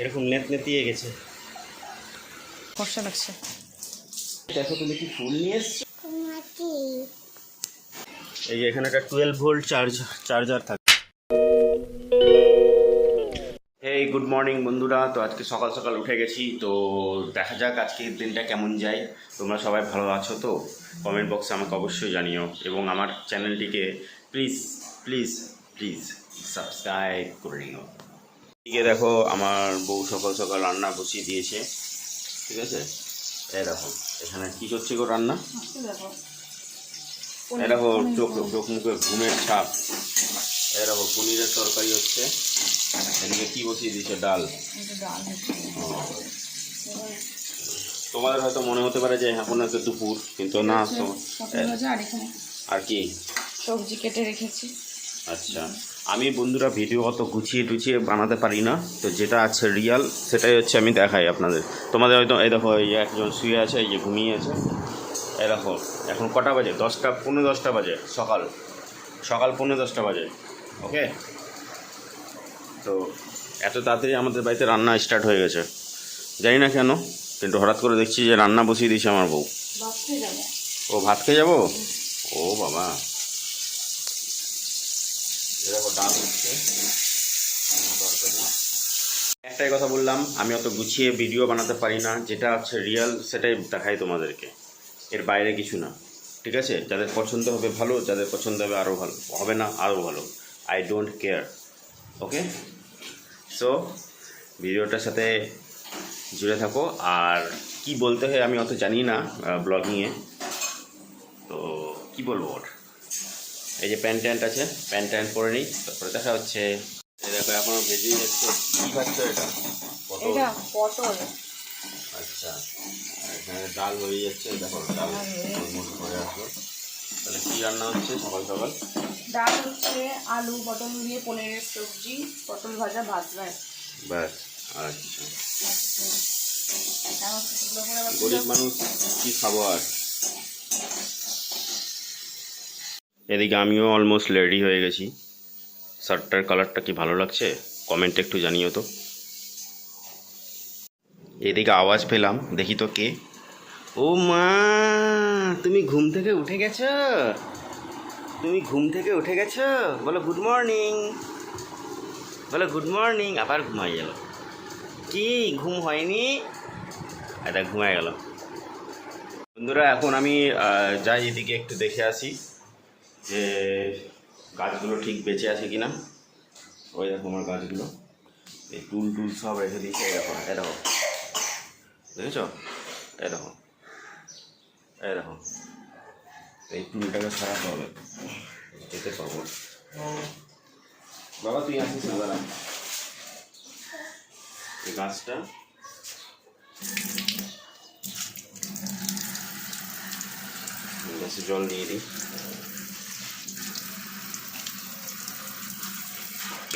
এরকম নেত নেতিয়ে গেছে। ফর্সা লাগছে। দেখো তুমি কি ফুল নিয়ে এসছো? এই যে এখানে একটা টুয়েলভ ভোল্ট চার্জ চার্জার থাকে। এই গুড মর্নিং বন্ধুরা তো আজকে সকাল সকাল উঠে গেছি তো দেখা যাক আজকে দিনটা কেমন যায়। তোমরা সবাই ভালো আছো তো? কমেন্ট বক্সে আমাকে অবশ্যই জানিও। এবং আমার চ্যানেলটিকে প্লিজ প্লিজ প্লিজ সাবস্ক্রাইব করে নিও। এদিকে দেখো আমার বউ সকাল সকাল রান্না বসিয়ে দিয়েছে। ঠিক আছে? এই দেখো এখানে কী করছে গো রান্না? এই দেখো চোখ চোখ মুখে ঘুমের ছাপ। এই দেখো পনিরের তরকারি হচ্ছে। এদিকে কি বসিয়ে দিয়েছে? ডাল। তোমাদের হয়তো মনে হতে পারে যে এখন হয়তো দুপুর কিন্তু না আর কি? সবজি কেটে রেখেছি। আচ্ছা। আমি বন্ধুরা ভিডিও অত গুছিয়ে টুছিয়ে বানাতে পারি না। তো যেটা আছে রিয়াল সেটাই হচ্ছে আমি দেখাই আপনাদের। তোমাদের হয়তো এই দেখো এই একজন শুয়ে আছে এই যে ঘুমিয়ে আছে। এই দেখো এখন কটা বাজে? দশটা পনেরো দশটা বাজে সকাল। সকাল পনেরো দশটা বাজে ওকে তো এত তাড়াতাড়ি আমাদের বাড়িতে রান্না স্টার্ট হয়ে গেছে। জানি না কেন কিন্তু হঠাৎ করে দেখছি যে রান্না বসিয়ে দিয়েছে আমার বউ। ও ভাত খেয়ে যাব? ও বাবা। একটাই কথা বললাম, আমি অত গুছিয়ে ভিডিও বানাতে পারি না, যেটা হচ্ছে রিয়েল সেটাই দেখাই তোমাদেরকে। এর বাইরে কিছু না। ঠিক আছে? যাদের পছন্দ হবে ভালো, যাদের পছন্দ হবে আরও ভালো। হবে না আরও ভালো। I don't care okay so ভিডিওটার সাথে জুড়ে থাকো। আর কি বলতে হয় আমি অত জানি না ব্লগিংয়ে তো, কি বলব ওর? এই যে প্যান্ট ট্যান্ট আছে প্যান্ট ট্যান্ট পরে নিই তারপরে দেখা হচ্ছে। দেখো এখনও ভেজেই যাচ্ছে। কি খাচ্ছ এটা? পটল। পটল। আচ্ছা এখানে ডাল হয়ে যাচ্ছে দেখো ডাল মুখ করে আসলো। তাহলে কি রান্না হচ্ছে সকাল সকাল? ডাল হচ্ছে আলু পটল দিয়ে পনিরের সবজি পটল ভাজা ভাত রায় ব্যাস আচ্ছা। গরিব মানুষ কি খাব আর? এদিকে আমিও অলমোস্ট রেডি হয়ে গেছি। শার্টটার কালারটা কি ভালো লাগছে? কমেন্টে একটু জানিও তো। এদিকে আওয়াজ পেলাম, দেখি তো কে। ও মা, তুমি ঘুম থেকে উঠে গেছো? তুমি ঘুম থেকে উঠে গেছো? বলো গুড মর্নিং বলো গুড মর্নিং আবার ঘুমাই গেল। কি, ঘুম হয়নি? এটা ঘুমায় গেল। বন্ধুরা, এখন আমি যাই এদিকে একটু দেখে আসি। যে গাছগুলো ঠিক বেঁচে আছে কি না ওই দেখো আমার গাছগুলো। এই টুল টুল সব রেখে দিয়েছে, এই দেখো দেখেছ? এই দেখো, এই টুলটাকে সরাতে হবে, যেতে পারব। বাবা, তুই আসিস না, দাঁড়া। এই গাছটা গাছে জল দিয়ে দিই।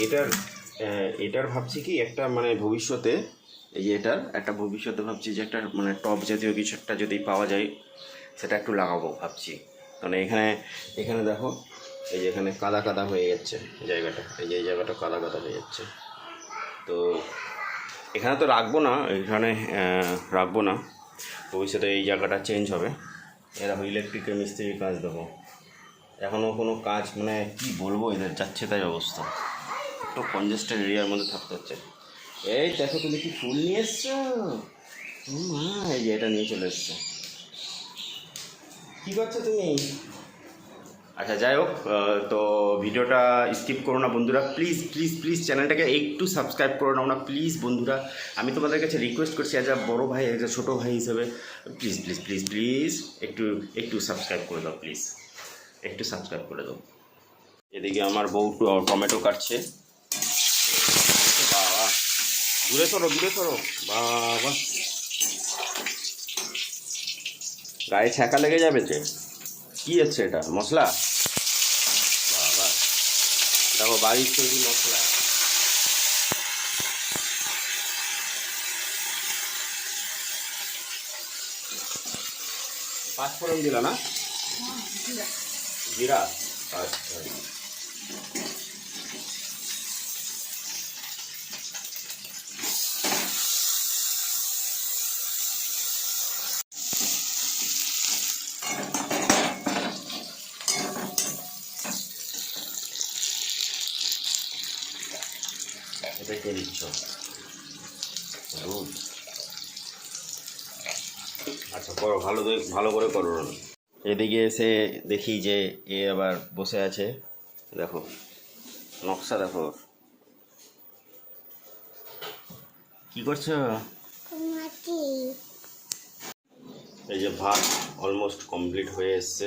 এটার এটার ভাবছি কি, একটা মানে ভবিষ্যতে, এই যে এটার, একটা ভবিষ্যতে ভাবছি যে একটা মানে টপ জাতীয় কিছু একটা যদি পাওয়া যায়, সেটা একটু লাগাবো ভাবছি। মানে এখানে এখানে দেখো, এই যে এখানে কাদা কাদা হয়ে যাচ্ছে জায়গাটা, এই যে এই জায়গাটা কাদা কাদা হয়ে যাচ্ছে। তো এখানে তো রাখব না, এখানে রাখব না। ভবিষ্যতে এই জায়গাটা চেঞ্জ হবে। এরকম ইলেকট্রিকের মিস্ত্রির কাজ দেবো। এখনও কোনো কাজ মানে কি বলব, এদের যাচ্ছে তাই অবস্থা। একটু কনজেস্টেড এরিয়ার মধ্যে থাকতে হচ্ছে। এই দেখো, তুমি কি ফুল নিয়ে এসছো? এই যে এটা নিয়ে চলে এসছো। কী করছ তুমি? আচ্ছা যাই হোক তো ভিডিওটা স্কিপ করো না বন্ধুরা। প্লিজ প্লিজ প্লিজ চ্যানেলটাকে একটু সাবস্ক্রাইব করো না। প্লিজ বন্ধুরা, আমি তোমাদের কাছে রিকোয়েস্ট করছি অ্যাজ আ বড়ো ভাই অ্যাজ আ ছোটো ভাই হিসেবে। প্লিজ প্লিজ প্লিজ প্লিজ একটু একটু সাবস্ক্রাইব করে দাও প্লিজ একটু সাবস্ক্রাইব করে দাও। এদিকে আমার বউ টমেটো কাটছে। দূরে সরো দূরে সরো। বাবা। গায়ে ছ্যাঁকা লেগে যাবে যে। কি হচ্ছে এটা? মশলা? বাবা। দেখো বাড়ির তৈরি মশলা। পাঁচ ফোড়ন দিলা না? জিরা? আচ্ছা রেখে দিচ্ছ গুড আচ্ছা করো ভালো ভালো করে করো এদিকে এসে দেখি যে এ আবার বসে আছে। দেখো নকশা দেখো। কি করছ? এই যে ভাত অলমোস্ট কমপ্লিট হয়ে এসছে।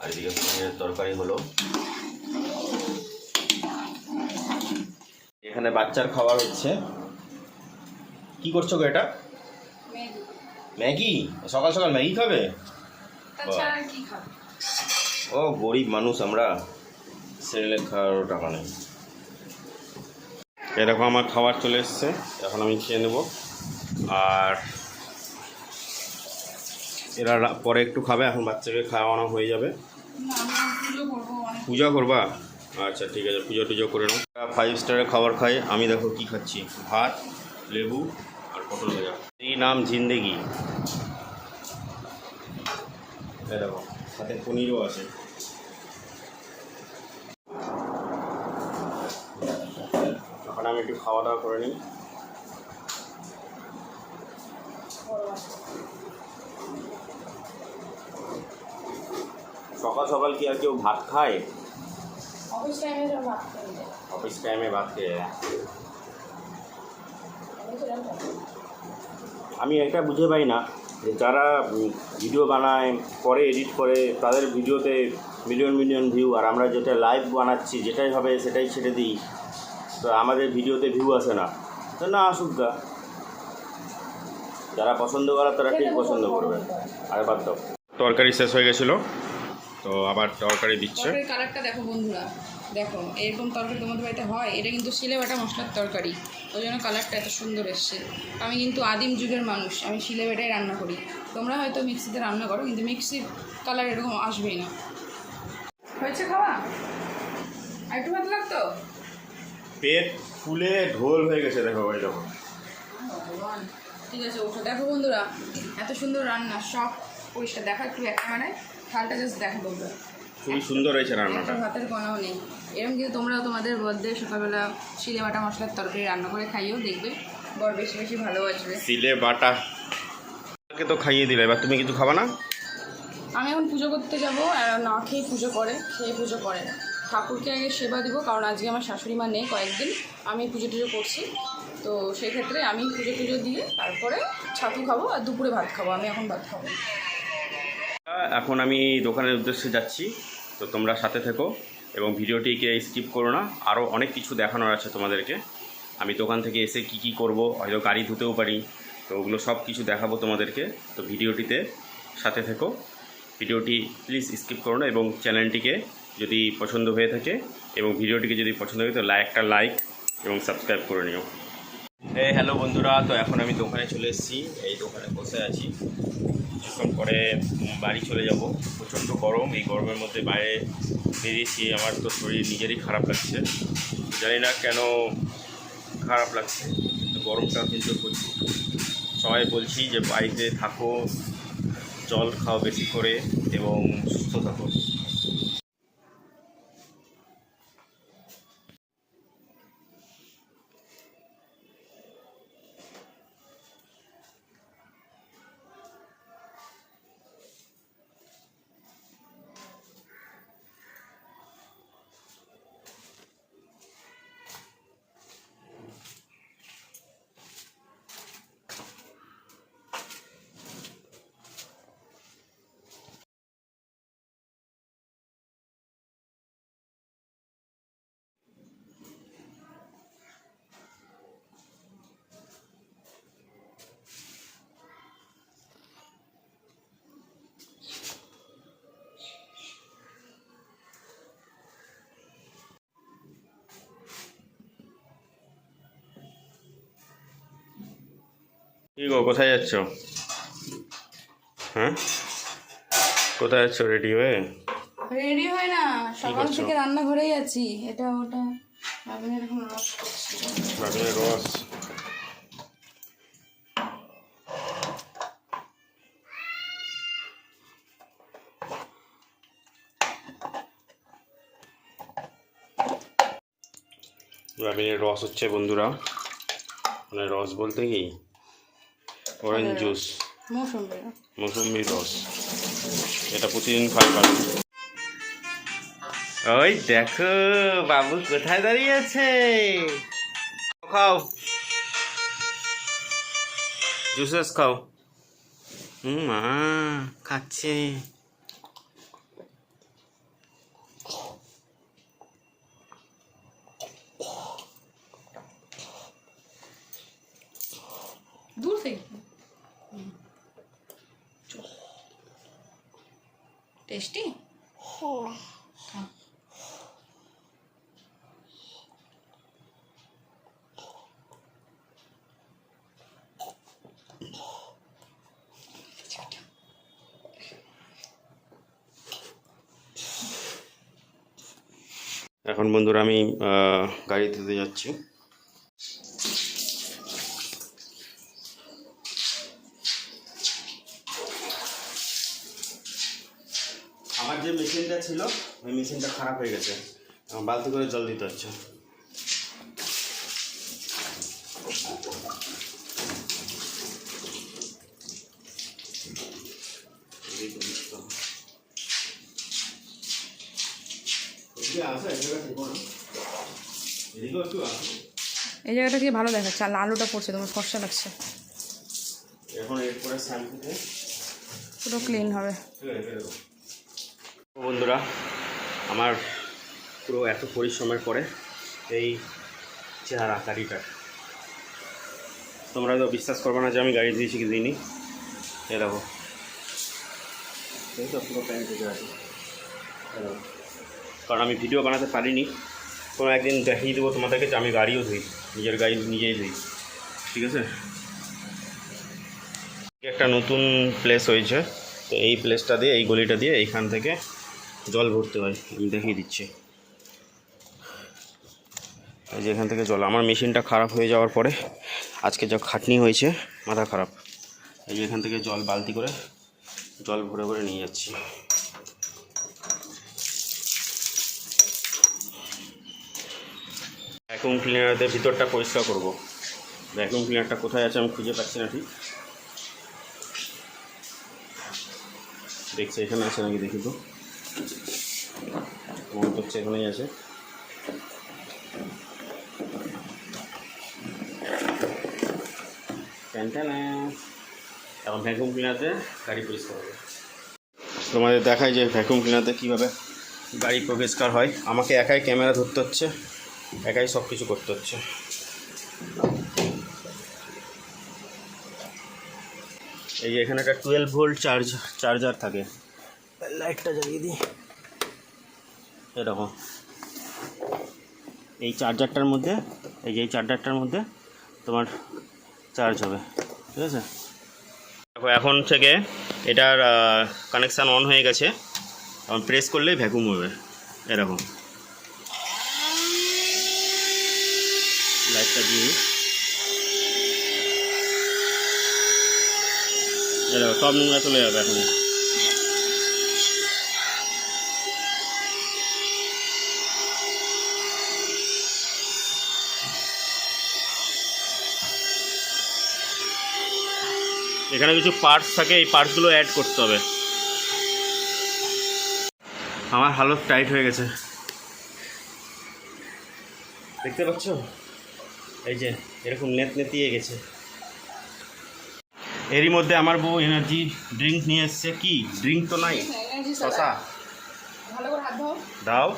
আর এদিকে পনিরের তরকারি হলো। এখানে বাচ্চার খাবার হচ্ছে। কি করছ গো এটা? ম্যাগি? সকাল সকাল ম্যাগি খাবে? ও গরিব মানুষ আমরা। সেরেলে খাওয়ারও টাকা নেই। এরকম আমার খাবার চলে এসছে। এখন আমি খেয়ে নেব। আর এরা পরে একটু খাবে। এখন বাচ্চাকে খাওয়ানো হয়ে যাবে। পুজো করব আচ্ছা ঠিক আছে। পুজো টুজো করে নাও। ফাইভ স্টারের খাবার খাই। আমি দেখো কি খাচ্ছি। ভাত লেবু আর পটল ভাজা। নাম জিন্দেগি। দেখো সাথে পনিরও আছে। এখন আমি একটু খাওয়া দাওয়া করে নিই। সকাল সকাল কি আর কেউ ভাত খায়? অফিস টাইমে ভাত খেয়ে যায় অফিস টাইমে ভাত খেয়ে। আমি তো জানতাম না। আমি এটা বুঝে পাই না যে যারা ভিডিও বানায় পরে এডিট করে তাদের ভিডিওতে মিলিয়ন মিলিয়ন ভিউ আর আমরা যেটা লাইভ বানাচ্ছি যেটাই হবে সেটাই ছেড়ে দিই। তো আমাদের ভিডিওতে ভিউ আসে না। তো না আসুক গা। যারা পছন্দ করে তারা ঠিক পছন্দ করবে। আর বাদ দাও। তরকারি শেষ হয়ে গেছিল। তো আবার তরকারি দিচ্ছে। কালারটা দেখো বন্ধুরা। দেখো এরকম তরকারি তোমাদের বাড়িতে হয় এটা কিন্তু শিলে বাটা মশলার তরকারি। ওই জন্য কালারটা এত সুন্দর এসছে। আমি কিন্তু আদিম যুগের মানুষ আমি শিলে বেটাই রান্না করি। তোমরা হয়তো মিক্সিতে রান্না করো কিন্তু মিক্সির কালার এরকম আসবেই না। হয়েছে খাওয়া? আর একটু ভাত লাগতো? পেট ফুলে ঢোল হয়ে গেছে দেখো ওই দেখো। ভগবান। ঠিক আছে ওঠো। দেখো বন্ধুরা এত সুন্দর রান্না সব পরিষ্কার। দেখা একটু এক মানে থালটা জাস্ট দেখো বন্ধুরা খুবই সুন্দর হয়েছে রান্নাটা। ভাতের কণাও নেই। এরকম কিন্তু তোমরাও তোমাদের বর্ধে সকালবেলা শিলে বাটা মশলার তরকারি রান্না করে খাইও দেখবে। বর বেশি বেশি ভালোবাসবে সিলে বাটা। তো খাইয়ে দিলে এবার তুমি কিছু খাবা না? আমি এখন পুজো করতে যাব আর না খেয়ে পুজো করে খেয়ে পুজো করে। না ঠাকুরকে আগে সেবা দিব কারণ আজকে আমার শাশুড়ি মা নেই কয়েকদিন। আমি পুজো টুজো করছি। তো সেই ক্ষেত্রে আমি পুজো টুজো দিয়ে তারপরে ছাতু খাব আর দুপুরে ভাত খাব। আমি এখন ভাত খাব এখন আমি দোকানের উদ্দেশ্যে যাচ্ছি। তো তোমরা সাথে থেকো এবং ভিডিওটিকে স্কিপ করো না। আরও অনেক কিছু দেখানোর আছে তোমাদেরকে। আমি দোকান থেকে এসে কি কি করব, হয়তো গাড়ি ধুতেও পারি। তো ওগুলো সব কিছু দেখাবো তোমাদেরকে। তো ভিডিওটিতে সাথে থেকো। ভিডিওটি প্লিজ স্কিপ করো না এবং চ্যানেলটিকে যদি পছন্দ হয়ে থাকে এবং ভিডিওটিকে যদি পছন্দ হয়, তো লাইক একটা লাইক এবং সাবস্ক্রাইব করে নিও। এই হ্যালো বন্ধুরা, তো এখন আমি দোকানে চলে এসেছি। এই দোকানে বসে আছি। কিছুক্ষণ পরে বাড়ি চলে যাব। প্রচণ্ড গরম, এই গরমের মধ্যে বাইরে বেরিয়েছি, আমার তো শরীর নিজেরই খারাপ লাগছে। জানি না কেন খারাপ লাগছে গরমটা কিন্তু প্রচুর। সবাই বলছি যে বাড়িতে থাকো, জল খাও বেশি করে, এবং সুস্থ থাকো। কি গো কোথায় যাচ্ছ? হ্যাঁ? কোথায় যাচ্ছ রেডি হয়ে? রেডি হয় না সকাল থেকে রান্নাঘরেই আছি এটা ওটা আমি এরকম রস করছি রস? রস হচ্ছে বন্ধুরা। মানে রস বলতে কি? অরেঞ্জ জুস মৌসুমি রস এটা প্রতিদিন খাই পারে ওই দেখো বাবু কোথায় দাঁড়িয়ে আছে? খাও। জুসেস খাও। হুম মা খাচ্ছে। দূর থেকে। টেস্টি এখন বন্ধুরা আমি আহ, গাড়ি ধুতে যাচ্ছি। আমার যে মেশিনটা ছিল ওই মেশিনটা খারাপ হয়ে গেছে বালতি করে জল দিতে হচ্ছে এই জায়গাটা কি ভালো দেখাচ্ছে আর আলুটা পড়ছে তোমার ফর্সা লাগছে এখন এরপরে শ্যাম্পুতে পুরো ক্লিন হবে বন্ধুরা আমার পুরো এত পরিশ্রমের পরে এই চেহারা গাড়িটার তোমরা তো বিশ্বাস করবে না যে আমি গাড়ি দিয়েছি কি দিইনি। এ দেখো। এই তো পুরো প্যান্ট আছে। কারণ আমি ভিডিও বানাতে পারিনি। কোনো একদিন দেখিয়ে দেবো তোমাদেরকে যে আমি গাড়িও ধুই নিজের গাড়ি নিজেই ধুই। ঠিক আছে? একটা নতুন প্লেস হয়েছে। তো এই প্লেসটা দিয়ে এই গলিটা দিয়ে এইখান থেকে জল ভরতে হয়, আমি দেখিয়ে দিচ্ছি। এই যে এখান থেকে জল, আমার মেশিনটা খারাপ হয়ে যাওয়ার পরে আজকে যা খাটনি হয়েছে, মাথা খারাপ। এই যে এখান থেকে জল বালতি করে জল ভরে ভরে নিয়ে যাচ্ছি। ভ্যাকুম ক্লিনারদের ভিতরটা পরিষ্কার করব। ভ্যাকুম ক্লিনারটা কোথায় আছে আমি খুঁজে পাচ্ছি না ঠিক। দেখছি, এখানে আছে নাকি দেখি তো। মনে করছে এখানেই আছে। ট্যানট্যানা। এখন ভ্যাকুম ক্লিনারতে গাড়ি পরিষ্কার হবে। তোমাদের দেখায় যে ভ্যাকুম ক্লিনারতে কীভাবে গাড়ি পরিষ্কার হয়। আমাকে একাই ক্যামেরা ধরতে হচ্ছে, একাই সব কিছু করতে হচ্ছে। এই যে এখানে একটা টুয়েলভ ভোল্ট চার্জ চার্জার থাকে। লাইটটা জ্বালিয়ে দিই। এরকম এই চার্জারটার মধ্যে, এই যে এই চার্জারটার মধ্যে তোমার চার্জ হবে, ঠিক আছে? দেখো, এখন থেকে এটার কানেকশান অন হয়ে গেছে। এখন প্রেস করলেই ভ্যাকুম হবে। এরকম লাইটটা দিয়ে এরকম সব নোংরা চলে যাবে এখন এখানে কিছু পার্টস থাকে এই পার্টসগুলো অ্যাড করতে হবে। আমার হালত টাইট হয়ে গেছে। দেখতে পাচ্ছ? এই যে এরকম নেত নেতিয়ে গেছে। এরই মধ্যে আমার বউ এনার্জি ড্রিঙ্ক নিয়ে এসছে। কি? ড্রিঙ্ক তো নাই। শশা। ভালো করে দাও।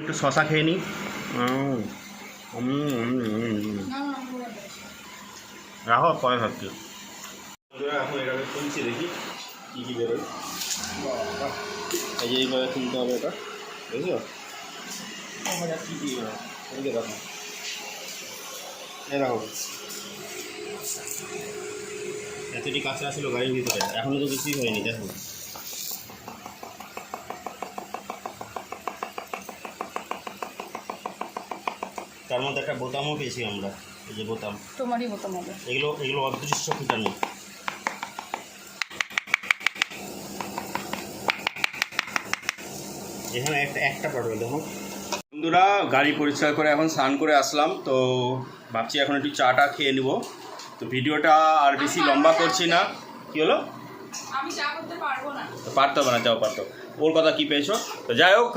একটু শশা খেয়ে নিই। না। রাখো পরে ভাবছি এখন এটাকে খুলছি দেখি, কী কী বেরোয়। এই যে এইভাবে খুলতে হবে এটা বুঝলো কী কী বেরোয় দেখো। এরকম এতটি কাঁচা ছিল গাড়ির ভিতরে এখনও তো কিছুই হয়নি, দেখো। তার মধ্যে একটা বোতামও পেয়েছি আমরা। এই যে বোতাম। তোমারই বোতাম হবে। এগুলো এগুলো অদৃশ্য ফিটানো এখানে একটা একটা পাঠাবে দেখো। বন্ধুরা গাড়ি পরিষ্কার করে এখন স্নান করে আসলাম তো ভাবছি এখন একটু চাটা খেয়ে নিব। তো ভিডিওটা আর বেশি লম্বা করছি না। কি হলো? আমি চা করতে পারব না। তো পারতো না যাও পারতো ওর কথা কি পেয়েছ? তো যাই হোক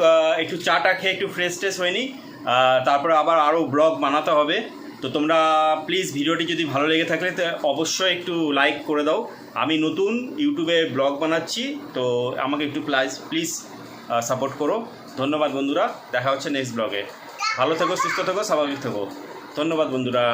একটু চাটা খেয়ে একটু ফ্রেশ ট্রেশ হয়নি তারপরে আবার আরও ব্লগ বানাতে হবে। তো তোমরা প্লিজ ভিডিওটি যদি ভালো লেগে থাকলে তো অবশ্যই একটু লাইক করে দাও। আমি নতুন ইউটিউবে ব্লগ বানাচ্ছি, তো আমাকে একটু প্লাইজ প্লিজ সাপোর্ট করো। ধন্যবাদ বন্ধুরা, দেখা হচ্ছে নেক্সট ব্লগে। ভালো থেকো, সুস্থ থেকো, স্বাভাবিক থেকো। ধন্যবাদ বন্ধুরা।